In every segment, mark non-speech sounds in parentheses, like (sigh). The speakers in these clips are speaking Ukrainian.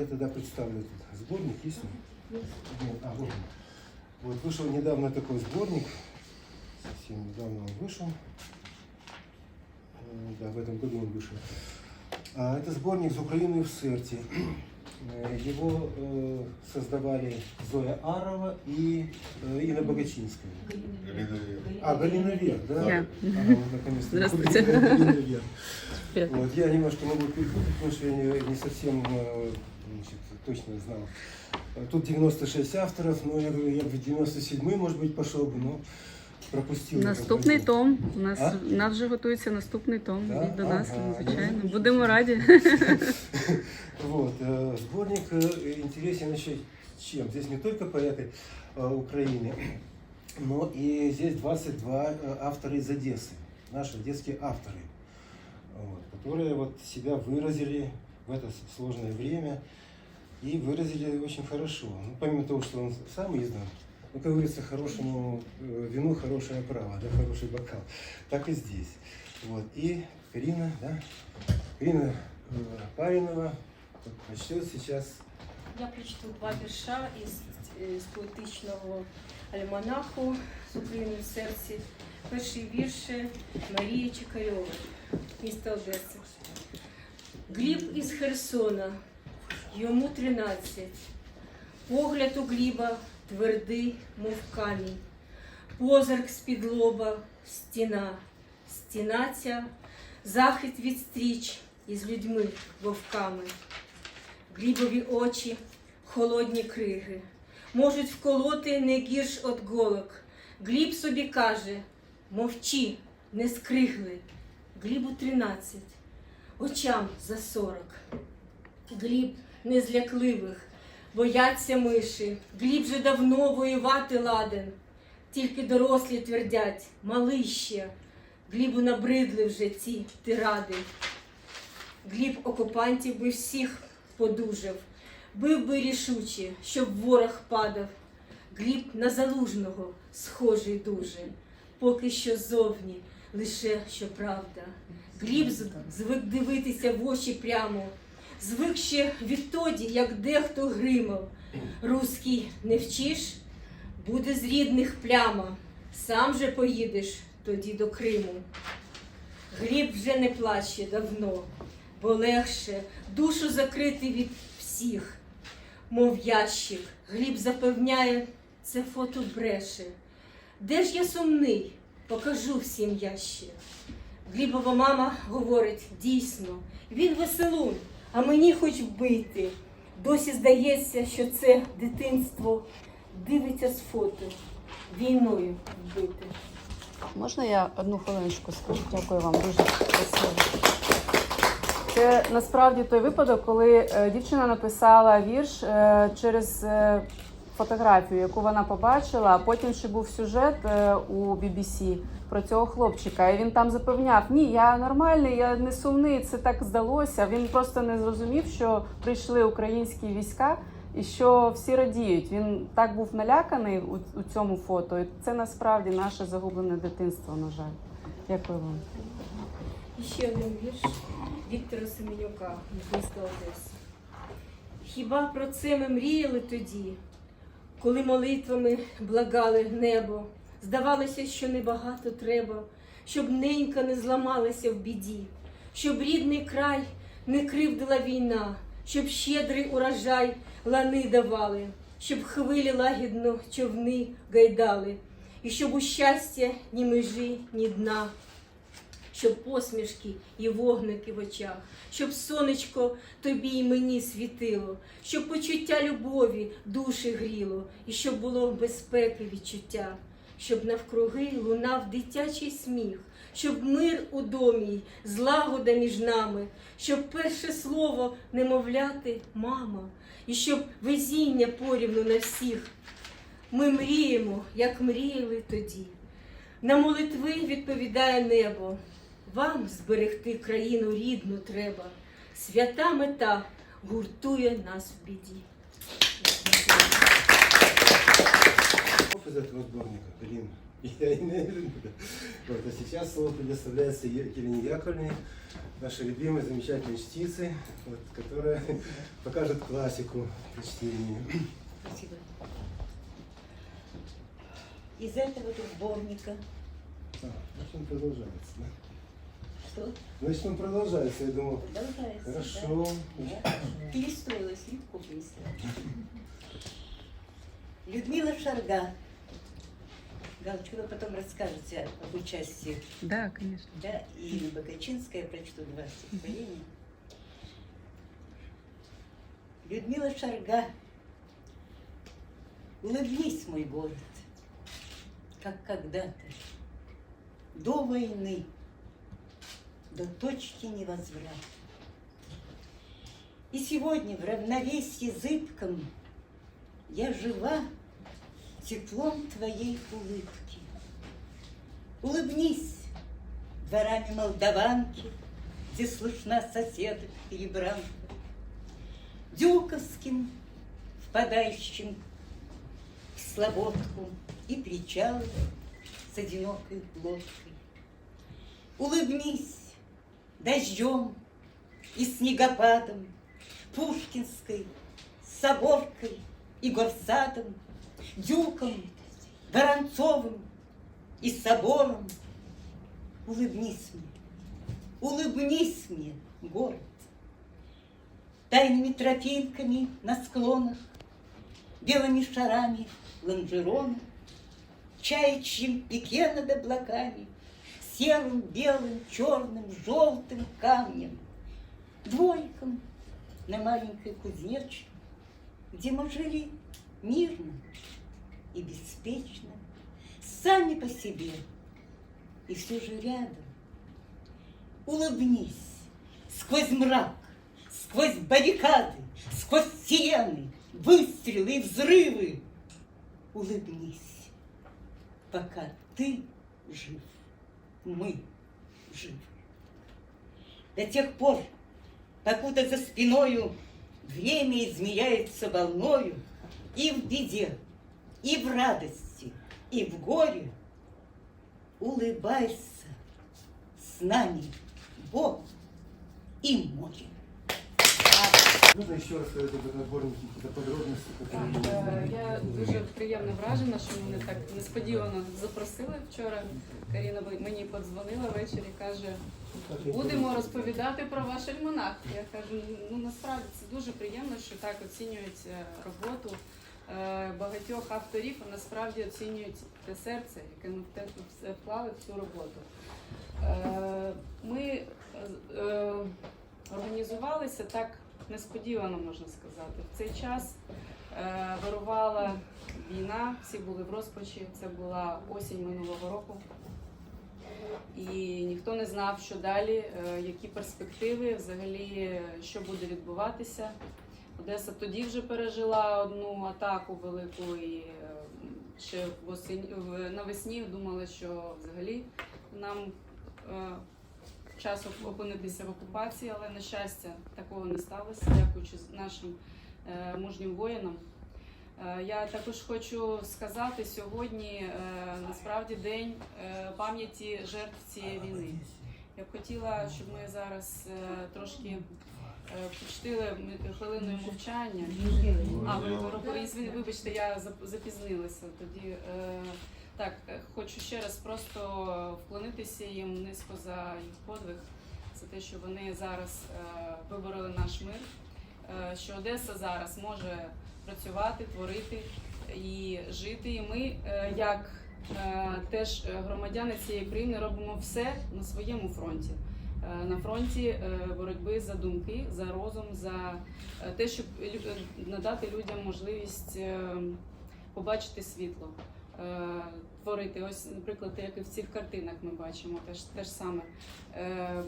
я тогда представлю этот сборник, есть он? Вот, А, вот. он. Вот вышел недавно такой сборник, совсем недавно он вышел. Э, Да, в этом году он вышел. А, Это сборник «С Украины в сердце». Э, Его э, создавали Зоя Арова и э, Инна Богачинская. А, Галина Вер, да? Я. Ага, вот наконец-то. Здравствуйте. Галина Вер. Привет. Вот, я немножко могу перепутать, потому что я не, не совсем э, значит, точно знал. Э, Тут 96 авторов, но я говорю, я бы в 97 может быть, пошел бы, но пропустил. этот Наступний годин. том. У нас, А? у нас вже готується наступний том. Да? Йдіть до нас, Ага. звичайно. Ну, (laughs) Будемо раді. (laughs) Вот, э, сборник э, интересен еще чем? Здесь не только поэты э, Украины, но и здесь 22 э, автора из Одессы, наши одесские авторы, вот, которые вот себя выразили в это с- сложное время и выразили очень хорошо. Ну, помимо того, что он сам издан, ну, как говорится, хорошему э, вину хорошее право, да, хороший бокал, так и здесь. Вот. И Карина, да, Карина э, Павинова прочтет сейчас Я прочту два вірша із, е, з поетичного альманаху з України в серці. Перший вірш Марії Чекарьової, місто Одеса. Гліб із Херсона, йому тринадцять. Погляд у Гліба твердий, мов камінь. Позирк з-під лоба, стіна, стіна ця, захист від стріч із людьми вовками. Глібові очі, холодні криги, можуть вколоти не гірш от голок. Гліб собі каже, мовчи, не скригли. Глібу тринадцять, очам за сорок. Гліб незлякливих, бояться миші. Гліб же давно воювати ладен. Тільки дорослі твердять, малий ще. Глібу набридли вже ці тиради. Гліб окупантів би всіх подужав, бив би рішуче, щоб ворог падав. Гліб на залужного схожий дуже, поки що зовні лише що правда. Гліб звик дивитися в очі прямо, звик ще відтоді, як дехто гримав. Руський не вчиш, буде з рідних пляма, сам же поїдеш тоді до Криму. Гліб вже не плаче давно, бо легше душу закрити від всіх, мов ящик. Гліб запевняє, це фото бреше. Де ж я сумний? Покажу всім я. Глібова мама говорить, дійсно, він веселун, а мені хоч вбити. Досі здається, що це дитинство дивиться з фото, війною вбите. Можна я одну хвилиночку скажу? Дякую вам дуже красиво. Це насправді той випадок, коли е, дівчина написала вірш е, через е, фотографію, яку вона побачила, а потім ще був сюжет у BBC про цього хлопчика. І він там запевняв: ні, я нормальний, я не сумний, це так здалося. Він просто не зрозумів, що прийшли українські війська. І що всі радіють. Він так був наляканий у, цьому фото. І це насправді наше загублене дитинство, на жаль. Дякую вам. І ще один вірш Віктора Семенюка міста Одеси. Хіба про це ми мріяли тоді, коли молитвами благали небо? Здавалося, що небагато треба, щоб ненька не зламалася в біді, щоб рідний край не кривдила війна, щоб щедрий урожай лани давали, щоб хвилі лагідно човни гайдали, і щоб у щастя ні межі, ні дна щоб посмішки і вогники в очах, щоб сонечко тобі й мені світило, щоб почуття любові душі гріло, і щоб було безпеки відчуття, щоб навкруги лунав дитячий сміх, щоб мир у домі, злагода між нами, щоб перше слово немовляти мама, і щоб везіння порівну на всіх. Ми мріємо, як мріяли тоді. На молитви відповідає небо. Вам зберегти країну рідну треба. Свята мета гуртує нас в біді. Из этого сборника, Галин (laughs) Я имею в виду. Вот, а сейчас слово предоставляется Елене Яковлевне, нашей любимой, замечательной чтице, вот, которая (laughs) покажет классику при чтении. Спасибо. Из этого сборника, А, значит, он продолжается, да? что Значит, он продолжается, я думал. продолжается. Хорошо. Да? Легко перестроилась. (laughs) Людмила Шарга. Галочка, вы потом расскажете об участии. Да, конечно. Да, и Богачинская, я прочту два стихотворения. Людмила Шарга. Улыбнись, мой город, как когда-то, до войны, до точки невозврата. И сегодня в равновесии зыбком я жива теплом твоей улыбки. Улыбнись дворами Молдаванки, где слышна соседок перебранка, Дюковским, впадающим в слободку и причалы с одинокой лодкой. Улыбнись дождем и снегопадом, Пушкинской, Соборкой и Горсадом, Дюком, Воронцовым и Собором. Улыбнись мне, улыбнись мне, город. Тайными тропинками на склонах, Белыми шарами лонжерона, Чаячьим пике над облаками, Серым, белым, черным, желтым камнем, Двойком на маленькой кузнечной, Где мы жили мирно и беспечно, Сами по себе и все же рядом. Улыбнись сквозь мрак, сквозь баррикады, сквозь сирены, выстрелы и взрывы. Улыбнись, пока ты жив, мы живы. До тех пор, покуда за спиною время измеряется волною, и в беде, и в радости, и в горе, улыбайся с нами, Бог и море. Нужно еще раз сказать об этом сборнике какие-то подробности, Так, которые... е, Я дуже приємно вражена, що мене так несподівано запросили вчора. Каріна ви- мені подзвонила ввечері, каже, Так, я будемо понял. розповідати про ваш альманах. Я кажу, ну насправді це дуже приємно, що так оцінюють е, роботу е, багатьох авторів, насправді оцінюють те серце, яке ми в те все вклали в цю роботу. Е, Ми е, е, організувалися так несподівано, можна сказати. В цей час е, вирувала війна, всі були в розпачі. Це була осінь минулого року. І ніхто не знав, що далі, е, які перспективи, взагалі, е, що буде відбуватися. Одеса тоді вже пережила одну атаку велику і е, ще навесні думали, що взагалі нам е, час опинитися в окупації, але на щастя такого не сталося, дякуючи нашим е, мужнім воїнам. Я також хочу сказати сьогодні насправді день пам'яті жертв цієї війни. Я б хотіла, щоб ми зараз трошки почтили ми- хвилиною мовчання. А, ви, ви, ви- вибачте, я зап- запізнилася. Тоді е, так, е, хочу ще раз просто вклонитися їм низько за їх подвиг, за те, що вони зараз е, вибороли наш мир, е, що Одеса зараз може працювати, творити і жити. І ми, е, як е, теж громадяни цієї країни, робимо все на своєму фронті. Е, На фронті е, боротьби за думки, за розум, за е, те, щоб надати людям можливість побачити світло, творити. Ось, наприклад, як і в цих картинах ми бачимо, теж те ж саме.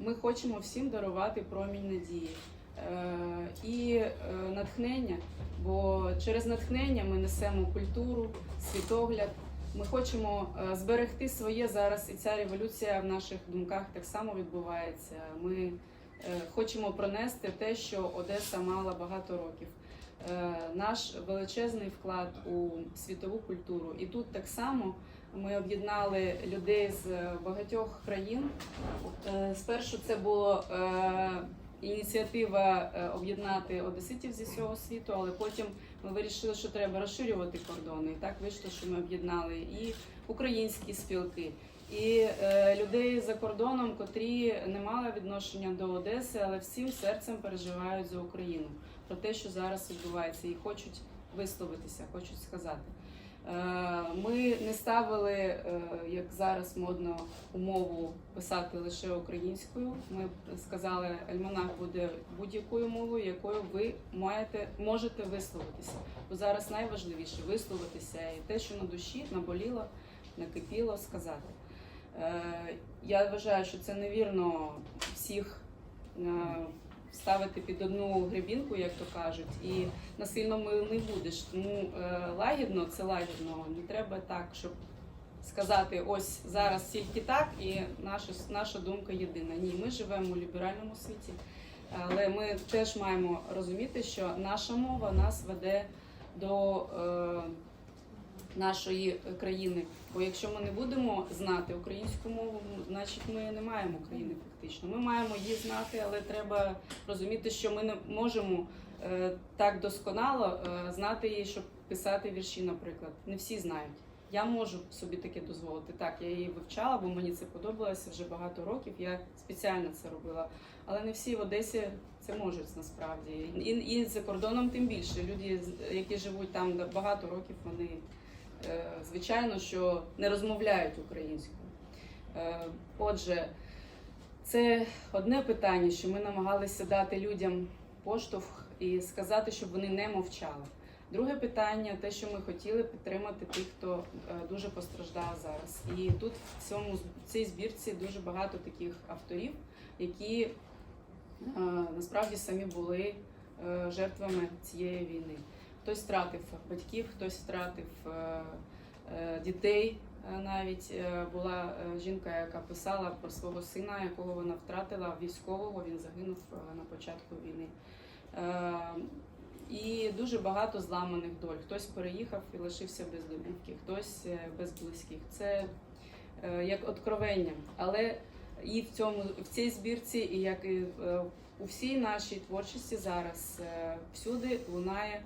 Ми хочемо всім дарувати промінь надії і натхнення, бо через натхнення ми несемо культуру, світогляд. Ми хочемо е, зберегти своє зараз, і ця революція в наших думках так само відбувається. Ми е, хочемо пронести те, що Одеса мала багато років. Е, Наш величезний вклад у світову культуру. І тут так само Ми об'єднали людей з багатьох країн. Спершу це була ініціатива об'єднати одеситів зі всього світу, але потім ми вирішили, що треба розширювати кордони. І так вийшло, що ми об'єднали і українські спілки, і е, людей за кордоном, котрі не мали відношення до Одеси, але всім серцем переживають за Україну про те, що зараз відбувається, і хочуть висловитися, хочуть сказати. Е, Ми не ставили, е, як зараз модно, умову писати лише українською. Ми сказали, альманах буде будь-якою мовою, якою ви маєте можете висловитися. Бо зараз найважливіше висловитися і те, що на душі наболіло, накипіло, сказати. Е, Я вважаю, що це невірно всіх ставити під одну гребінку, як то кажуть, і насильно не будеш. Тому е, лагідно це лагідно. Не треба так, щоб сказати, ось зараз тільки так, і наша, наша думка єдина. Ні, ми живемо у ліберальному світі, але ми теж маємо розуміти, що наша мова нас веде до е, нашої країни. Бо якщо ми не будемо знати українську мову, ну, значить ми не маємо країни фактично. Ми маємо її знати, але треба розуміти, що ми не можемо е, так досконало е, знати її, щоб писати вірші, наприклад. Не всі знають. Я можу собі таке дозволити. Так, я її вивчала, бо мені це подобалося вже багато років. Я спеціально це робила. Але не всі в Одесі це можуть насправді. І, і за кордоном тим більше. Люди, які живуть там багато років, вони звичайно, що не розмовляють українською. Е, Отже, це одне питання, що ми намагалися дати людям поштовх і сказати, щоб вони не мовчали. Друге питання те, що ми хотіли підтримати тих, хто е, дуже постраждав зараз. І тут в цьому в цій збірці дуже багато таких авторів, які е, насправді самі були е, жертвами цієї війни. Хтось втратив батьків, хтось втратив е, е, дітей. Е, Навіть була жінка, яка писала про свого сина, якого вона втратила військового. Він загинув на початку війни. І дуже багато зламаних доль. Хтось переїхав і лишився без домівки, хтось без близьких. Це як откровення. Але і в цьому в цій збірці, і як і у всій нашій творчості зараз всюди лунає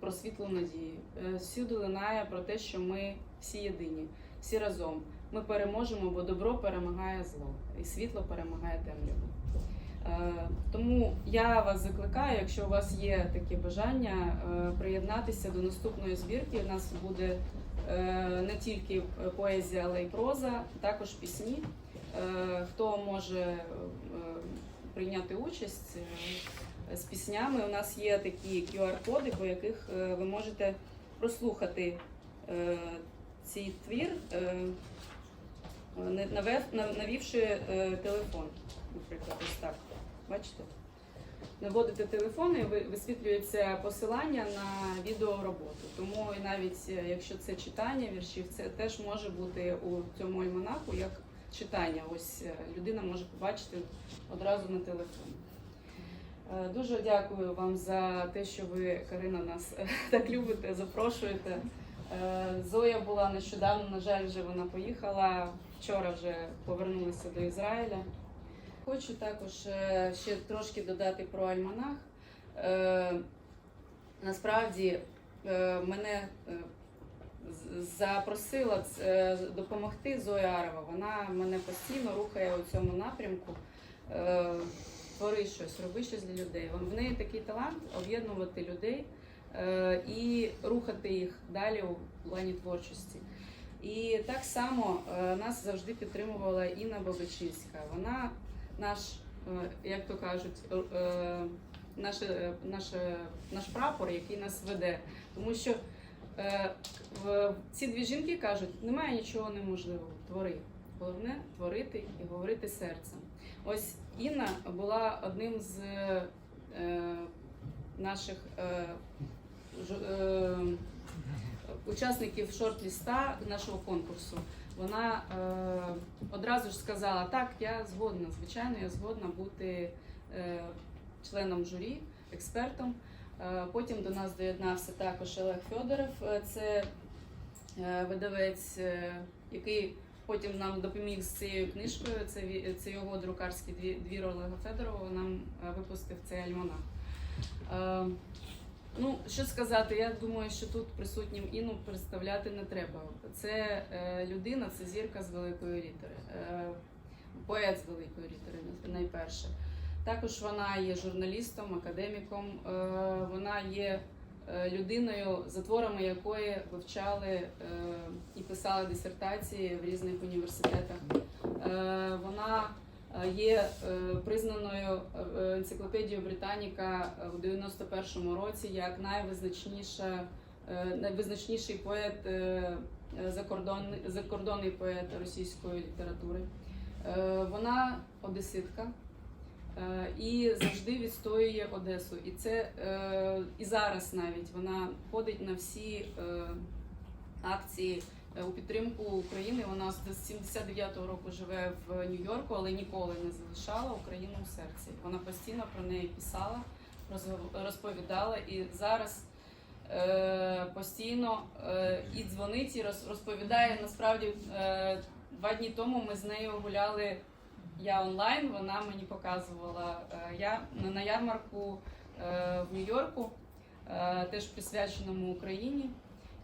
про світлу надію. Е, Всюди лунає про те, що ми всі єдині, всі разом. Ми переможемо, бо добро перемагає зло, і світло перемагає темряву. Е, Тому я вас закликаю, якщо у вас є таке бажання, е, приєднатися до наступної збірки. У нас буде е, не тільки поезія, але й проза, також пісні. Е, Хто може е, прийняти участь е, з піснями? У нас є такі QR-коди, по яких е, ви можете прослухати е, цей твір, е, навівши телефон, наприклад, ось так. Бачите? Наводите телефон і висвітлюється посилання на відеороботу. Тому і навіть якщо це читання віршів, це теж може бути у цьому альманаху як читання. Ось людина може побачити одразу на телефоні. Е, Дуже дякую вам за те, що ви, Карина, нас е, (laughs) так любите, запрошуєте. Е, Зоя була нещодавно, на жаль, вже вона поїхала. Вчора вже повернулася до Ізраїля. Хочу також ще трошки додати про альманах. Насправді мене запросила допомогти Зоя Арова. Вона мене постійно рухає у цьому напрямку. Твори щось, роби щось для людей. В неї такий талант об'єднувати людей е, і рухати їх далі у плані творчості. І так само е, нас завжди підтримувала Інна Бабичинська. Вона наш, е, як то кажуть, наше, наше, наш прапор, який нас веде. Тому що ці дві жінки кажуть, немає нічого неможливого. Твори. Головне творити і говорити серцем. Ось Інна була одним з е, наших е, ж, е, учасників шорт-ліста нашого конкурсу. Вона е, одразу ж сказала: так, я згодна, звичайно, я згодна бути е, членом журі, експертом. Е, потім до нас доєднався також Олег Федоров. Е, Це е, видавець, е, який потім нам допоміг з цією книжкою. Це, це його друкарський дві- двір Олега Федорова. Нам е, випустив цей альманах. Е, Ну, що сказати, я думаю, що тут присутнім Інну представляти не треба. Це е, людина, це зірка з великої літери, е, поет з великої літери, найперше. Також вона є журналістом, академіком, е, вона є людиною, за творами якої вивчали е, і писали дисертації в різних університетах. Е, Вона е, є е, признаною е, енциклопедією Британіка в 91-му році як найвизначніша, е, найвизначніший поет, е, е, закордонний, закордонний поет російської літератури. Е, Вона одеситка. Е, І завжди відстоює Одесу. І це е, і зараз навіть вона ходить на всі е, акції у підтримку України. Вона з 79-го року живе в Нью-Йорку, але ніколи не залишала Україну в серці. Вона постійно про неї писала, розповідала і зараз. Постійно і дзвонить, і розповідає. Насправді два дні тому ми з нею гуляли я онлайн, вона мені показувала. е, Я на- ярмарку е, в Нью-Йорку, е, теж присвяченому Україні.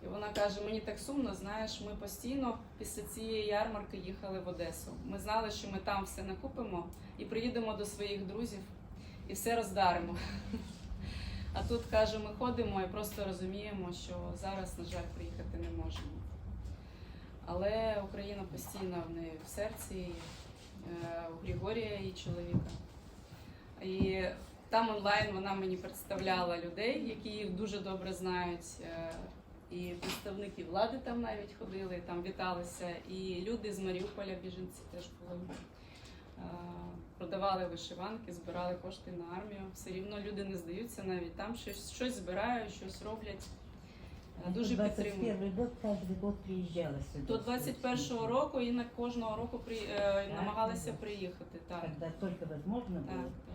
І вона каже: мені так сумно, знаєш, ми постійно після цієї ярмарки їхали в Одесу. Ми знали, що ми там все накупимо і приїдемо до своїх друзів і все роздаримо. А тут каже, ми ходимо і просто розуміємо, що зараз, на жаль, приїхати не можемо. Але Україна постійно в неї в серці, у Григорія її чоловіка. І там онлайн вона мені представляла людей, які її дуже добре знають. е, І представники влади там навіть ходили, там віталися. І люди з Маріуполя, біженці теж були. Е, Продавали вишиванки, збирали кошти на армію. Все рівно люди не здаються навіть там щось, щось збирають, щось роблять. Е, Дуже підтримують. 21 год каждый год приезжала сюда. До 21-го року і на кожного року при, е, намагалися приїхати. Так. Когда только возможно Так, было. так.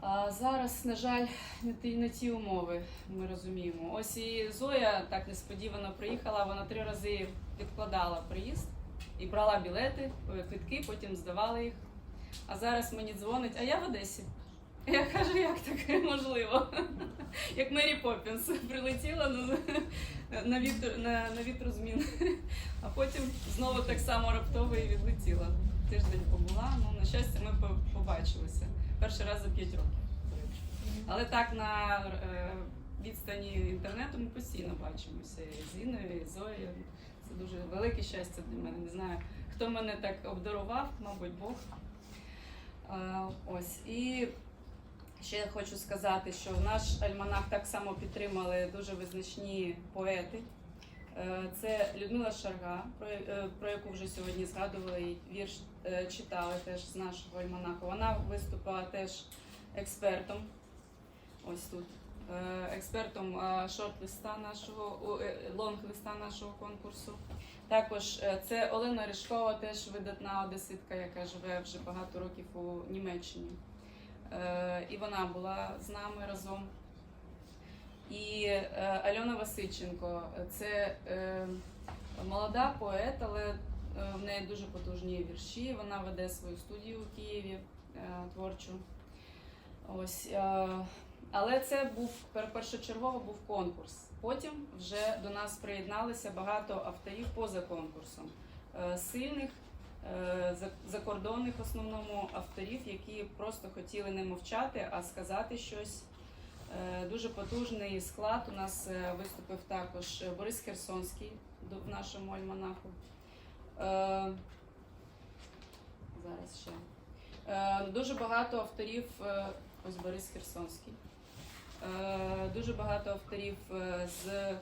А зараз, на жаль, не ті, не ті умови, ми розуміємо. Ось і Зоя так несподівано приїхала, вона три рази відкладала приїзд і брала білети, е, квитки, потім здавала їх. А зараз мені дзвонить, а я в Одесі. Я кажу, як таке можливо? Як Мері Поппінс прилетіла ну, на, вітер, на, на вітрозмін, а потім знову так само раптово і відлетіла. Тиждень побула, ну, на щастя, ми побачилися. Перший раз за 5 років. Але так на е, відстані інтернету ми постійно бачимося і з Інною, і з Зоєю. Це дуже велике щастя для мене. Не знаю, хто мене так обдарував, мабуть, Бог. Ось. І ще хочу сказати, що наш альманах так само підтримали дуже визначні поети. Е, Це Людмила Шарга, про, е, яку вже сьогодні згадували, і вірш е, читали теж з нашого альманаху. Вона виступила теж експертом. Ось тут. Експертом шорт-листа нашого, лонг-листа нашого конкурсу. Також це Олена Ришкова, теж видатна одеситка, яка живе вже багато років у Німеччині. Е, І вона була з нами разом. І е, Альона Васильченко це е, молода поет, але в неї дуже потужні вірші. Вона веде свою студію у Києві творчу. Ось, але це був першочергово був конкурс. Потім вже до нас приєдналися багато авторів поза конкурсом. Сильних закордонних в основному авторів, які просто хотіли не мовчати, а сказати щось. Е, Дуже потужний склад. У нас е, виступив також Борис Херсонський в нашому альманаху. Е, Зараз ще. Е, Дуже багато авторів, е, ось Борис Херсонський. Е, Дуже багато авторів е, з е,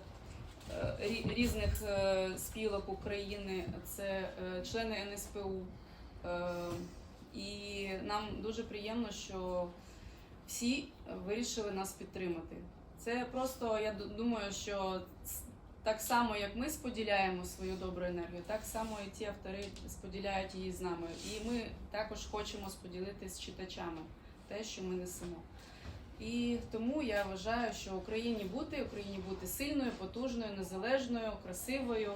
різних е, спілок України. Це е, члени НСПУ. Е, І нам дуже приємно, що всі вирішили нас підтримати. Це просто я думаю, що так само, як ми споділяємо свою добру енергію, так само і ті автори споділяють її з нами. І ми також хочемо споділитися з читачами те, що ми несемо. І тому я вважаю, що Україні бути, Україні бути сильною, потужною, незалежною, красивою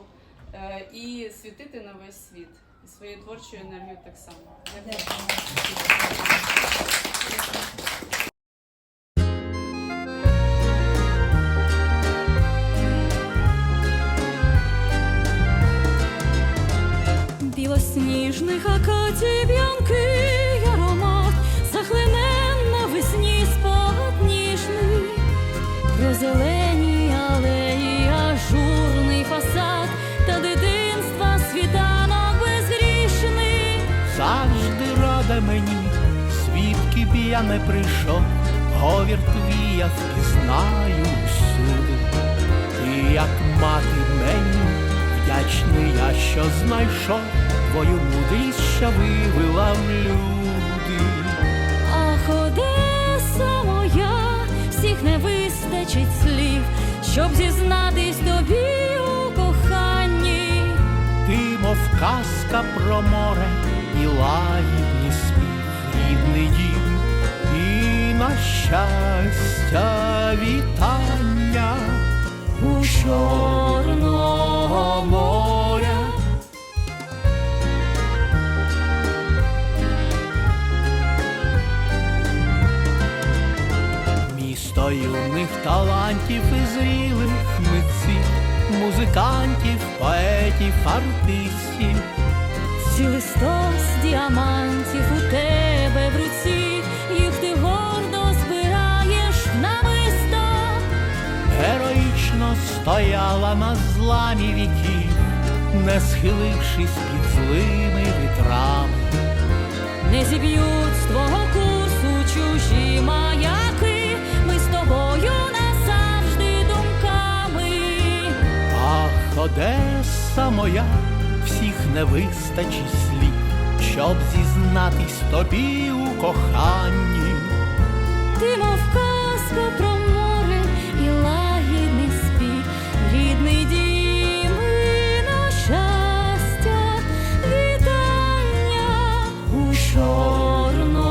е, і світити на весь світ. І своєю творчою енергією так само. Білосніжних акацій в'янкий про зелені алеї, ажурний фасад та дитинства світанок безгрішний. завжди рада мені, свідки б я не прийшов, говір твій я впізнаю всюди. І як мати мені, вдячний я, що знайшов твою мудрість, що вивела в люди. Одеса моя, всіх не вистачить слів, щоб зізнатись тобі у коханні. Ти, мов казка про море і лагідний сміх, рідний дім, і на щастя вітання у чорного юних талантів і зрілих митців, музикантів, поетів, артистів. Цілий стос діамантів у тебе в руці, їх ти гордо збираєш на намисто. Героїчно стояла на зламі віків, не схилившись під злими вітрами. Не зіб'ють з твого курсу чужі маяки, Одеса моя, всіх не вистачить слів, щоб зізнатись тобі у коханні. Ти, мов казка про море і лагідний спів, рідний дім і на щастя, вітання у чорному.